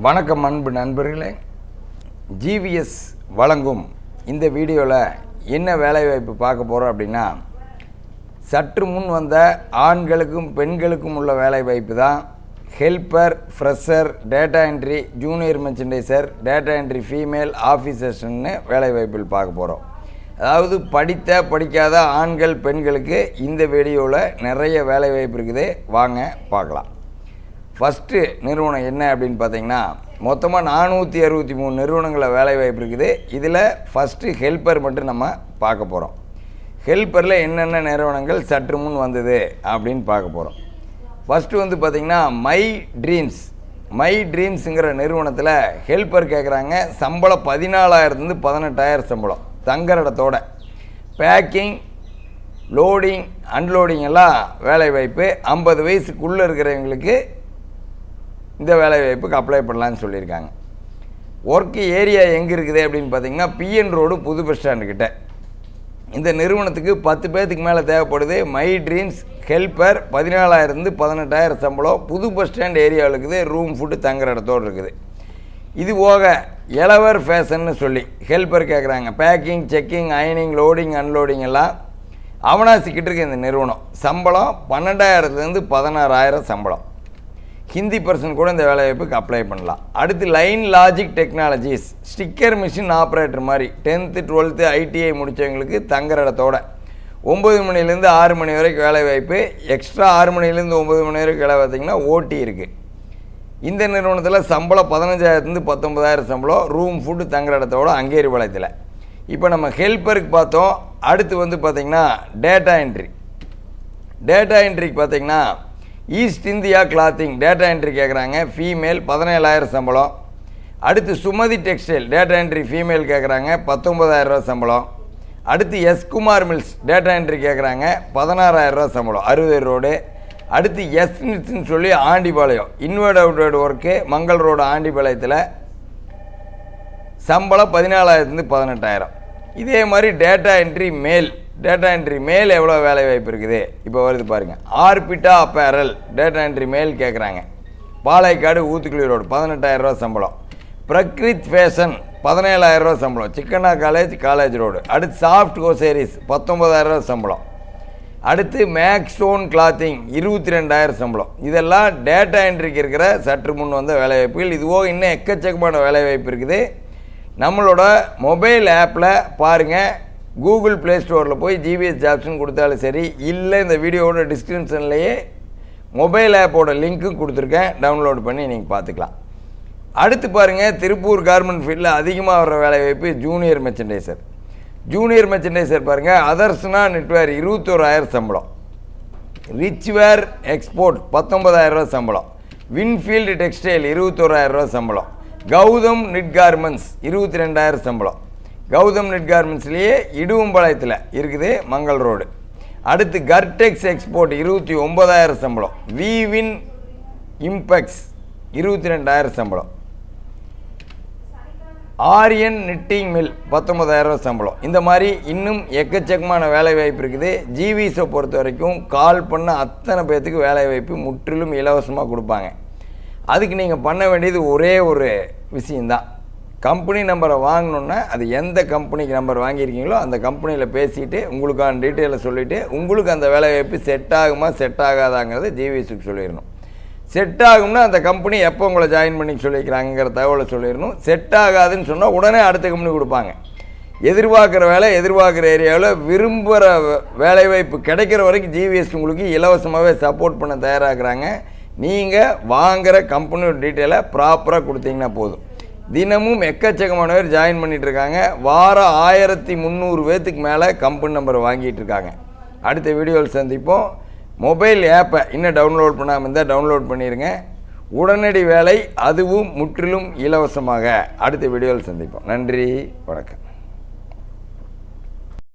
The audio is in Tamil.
வணக்கம் அன்பு நண்பர்களே. ஜிவிஎஸ் வழங்கும் இந்த வீடியோவில் என்ன வேலைவாய்ப்பு பார்க்க போகிறோம் அப்படின்னா சற்று முன் வந்த ஆண்களுக்கும் பெண்களுக்கும் உள்ள வேலைவாய்ப்பு தான். Helper fresher data entry junior merchandiser data entry female ஆஃபீஸர்ஸ்ன்னு வேலைவாய்ப்பில் பார்க்க போகிறோம் அதாவது படித்த படிக்காத ஆண்கள் பெண்களுக்கு இந்த வீடியோவில் நிறைய வேலைவாய்ப்பு இருக்குது. வாங்க பார்க்கலாம். ஃபஸ்ட்டு நிறுவனம் என்ன அப்படின்னு பார்த்தீங்கன்னா மொத்தமாக நானூற்றி அறுபத்தி மூணு நிறுவனங்களில் வேலைவாய்ப்பு இருக்குது. இதில் ஃபஸ்ட்டு ஹெல்ப்பர் மட்டும் நம்ம பார்க்க போகிறோம் ஹெல்ப்பரில் என்னென்ன நிறுவனங்கள் சற்று முன் வந்தது அப்படின்னு பார்க்க போகிறோம் ஃபஸ்ட்டு வந்து பார்த்திங்கன்னா மை ட்ரீம்ஸ் மை ட்ரீம்ஸுங்கிற நிறுவனத்தில் ஹெல்ப்பர் கேட்குறாங்க சம்பளம் பதினாலாயிரத்துலேருந்து பதினெட்டாயிரம் சம்பளம். தங்குற இடத்தோட. பேக்கிங் லோடிங் அன்லோடிங் எல்லாம் வேலைவாய்ப்பு ஐம்பது வயசுக்குள்ளே இருக்கிறவங்களுக்கு இந்த வேலைவாய்ப்புக்கு அப்ளை பண்ணலான்னு சொல்லியிருக்காங்க. ஒர்க்கு ஏரியா எங்கே இருக்குது அப்படின்னு பார்த்தீங்கன்னா பிஎன் ரோடு புது பஸ் ஸ்டாண்டுக்கிட்ட இந்த நிறுவனத்துக்கு பத்து பேர்த்துக்கு மேலே தேவைப்படுது. மை ட்ரீம்ஸ் ஹெல்ப்பர் பதினாலாயிரத்து பதினெட்டாயிரம் சம்பளம். புது பஸ் ஸ்டாண்ட் ஏரியாவில் இருக்குது. ரூம் ஃபுட்டு தங்குற இடத்தோடு இருக்குது. இது போக எலவர் ஃபேஷன்னு சொல்லி ஹெல்ப்பர் கேட்குறாங்க பேக்கிங் செக்கிங் அயனிங் லோடிங் அன்லோடிங் எல்லாம் அவனாசிக்கிட்டு இருக்கு இந்த நிறுவனம். சம்பளம் பன்னெண்டாயிரத்துலேருந்து பதினாறாயிரம் சம்பளம். ஹிந்தி பர்சன் கூட இந்த வேலைவாய்ப்புக்கு அப்ளை பண்ணலாம். அடுத்து Line Logic Technologies sticker machine operator மாதிரி டென்த்து டுவெல்த்து ஐடிஐ முடித்தவங்களுக்கு தங்குற இடத்தோட. ஒம்பது மணிலேருந்து ஆறு மணி வரைக்கும் வேலை வாய்ப்பு. எக்ஸ்ட்ரா ஆறு மணிலேருந்து ஒம்பது மணி வரைக்கும் வேலை பார்த்தீங்கன்னா ஓடி இருக்குது இந்த நிறுவனத்தில் சம்பளம் பதினஞ்சாயிரத்துலேருந்து பத்தொன்பதாயிரம் சம்பளம் ரூம் ஃபுட்டு தங்குற இடத்தோட அங்கேரி பாளையத்தில் இப்போ நம்ம ஹெல்ப்பருக்கு பார்த்தோம். அடுத்து வந்து பார்த்திங்கன்னா டேட்டா என்ட்ரி டேட்டா என்ட்ரிக்கு பார்த்திங்கன்னா East India Clothing data entry கேட்குறாங்க ஃபீமேல் பதினேழாயிரம் சம்பளம். அடுத்து Sumathi textile data entry female கேட்குறாங்க பத்தொம்பதாயிரரூவா சம்பளம். அடுத்து S Kumar Mills data entry கேட்குறாங்க பதினாறாயிரரூவா சம்பளம். அறுபது ரோடு. அடுத்து எஸ் நிட்ஸ்ன்னு சொல்லி Andipalayam. Inward outward work Mangal road ஆண்டிபாளையத்தில் சம்பளம் பதினாலாயிரத்துலேருந்து பதினெட்டாயிரம். இதே மாதிரி data entry male data entry male எவ்வளோ வேலை வாய்ப்பு இருக்குது? இப்போ வருது பாருங்கள் ஆர்பிட்டா அப்பேரல் டேட்டா என்ட்ரி மேல் கேட்குறாங்க பாலைக்காடு ஊத்துக்குழி ரோடு பதினெட்டாயிரரூவா சம்பளம். பிரக்ரித் ஃபேஷன் பதினேழாயிரரூவா சம்பளம். சிக்கனா காலேஜ் காலேஜ் ரோடு அடுத்து சாஃப்ட் கோசேரிஸ் பத்தொம்பதாயிரரூவா சம்பளம். அடுத்து மேக்ஸோன் கிளாத்திங் இருபத்தி ரெண்டாயிரம் சம்பளம். இதெல்லாம் டேட்டா என்ட்ரிக்கு இருக்கிற சற்று முன் வந்த வேலைவாய்ப்புகள் இதுவோ இன்னும் எக்கச்சக்கமான வேலைவாய்ப்பு இருக்குது. நம்மளோட மொபைல் ஆப்பில் பாருங்கள் கூகுள் ப்ளே ஸ்டோரில் போய் ஜிபிஎஸ் ஜாப்ஸ்னு கொடுத்தாலும் சரி இல்லை இந்த வீடியோவோட டிஸ்கிரிப்ஷன்லேயே மொபைல் ஆப்போட லிங்க்கும் கொடுத்துருக்கேன். டவுன்லோட் பண்ணி நீங்கள் பார்த்துக்கலாம். அடுத்து பாருங்கள் திருப்பூர் கார்மெண்ட் ஃபீல்டில் அதிகமாக வர வேலைவாய்ப்பு ஜூனியர் மெர்ச்சன்டைசர் ஜூனியர் மெர்ச்சன்டைசர் பாருங்கள் அதர்ஸ்னா நெட்வேர் இருபத்தோராயிரம் சம்பளம். ரிச்வேர் எக்ஸ்போர்ட் பத்தொன்பதாயிரரூவா சம்பளம். வின்ஃபீல்டு டெக்ஸ்டைல் இருபத்தோராயிரரூவா சம்பளம். கௌதம் நிட் கார்மெண்ட்ஸ் இருபத்தி ரெண்டாயிரம் சம்பளம். கௌதம் நெட் கார்மெண்ட்ஸ்லேயே இடுவம்பாளையத்தில் இருக்குது மங்கள் ரோடு. அடுத்து கர்டெக்ஸ் எக்ஸ்போர்ட் இருபத்தி ஒம்பதாயிரம் சம்பளம். விவின் இம்பெக்ஸ் இருபத்தி ரெண்டாயிரம் சம்பளம். ஆரியன் நிட்டிங் மில் பத்தொம்பதாயிரம் சம்பளம். இந்த மாதிரி இன்னும் எக்கச்சக்கமான வேலை வாய்ப்பு இருக்குது. ஜிவிஸை பொறுத்த வரைக்கும் கால் பண்ண அத்தனை பேர்த்துக்கு வேலை வாய்ப்பு முற்றிலும் இலவசமாக கொடுப்பாங்க. அதுக்கு நீங்கள் பண்ண வேண்டியது ஒரே ஒரு விஷயந்தான் கம்பெனி நம்பரை வாங்கணுன்னா அது எந்த கம்பெனிக்கு நம்பர் வாங்கியிருக்கீங்களோ அந்த கம்பெனியில் பேசிவிட்டு உங்களுக்கான டீட்டெயிலை சொல்லிவிட்டு உங்களுக்கு அந்த வேலைவாய்ப்பு செட் ஆகுமா செட் ஆகாதாங்கிறத ஜிவிஎஸ்க்கு சொல்லிடணும். செட் ஆகும்னா அந்த கம்பெனி எப்போ உங்களை ஜாயின் பண்ணி சொல்லிக்கிறாங்கிற தகவலை சொல்லிடணும். செட் ஆகாதுன்னு சொன்னால் உடனே அடுத்த கம்பெனி கொடுப்பாங்க. எதிர்பார்க்குற வேலை எதிர்பார்க்குற ஏரியாவில் விரும்புகிற வேலைவாய்ப்பு கிடைக்கிற வரைக்கும் ஜிவிஎஸ் உங்களுக்கு இலவசமாகவே சப்போர்ட் பண்ண தயாராகிறாங்க. நீங்கள் வாங்குகிற கம்பெனியோட டீட்டெயிலை ப்ராப்பராக கொடுத்தீங்கன்னா போதும். தினமும் எக்கச்சக்கமானவர் ஜாயின் பண்ணிட்டு இருக்காங்க வாரம் ஆயிரத்தி முந்நூறு பேர்த்துக்கு மேலே கம்பெனி நம்பர் வாங்கிட்டு இருக்காங்க அடுத்த வீடியோவில் சந்திப்போம். மொபைல் ஆப்பை இன்னும் டவுன்லோட் பண்ணாமல் இருந்தால் டவுன்லோட் பண்ணிடுங்க உடனடி வேலை அதுவும் முற்றிலும் இலவசமாக. அடுத்த வீடியோவில் சந்திப்போம். நன்றி வணக்கம்.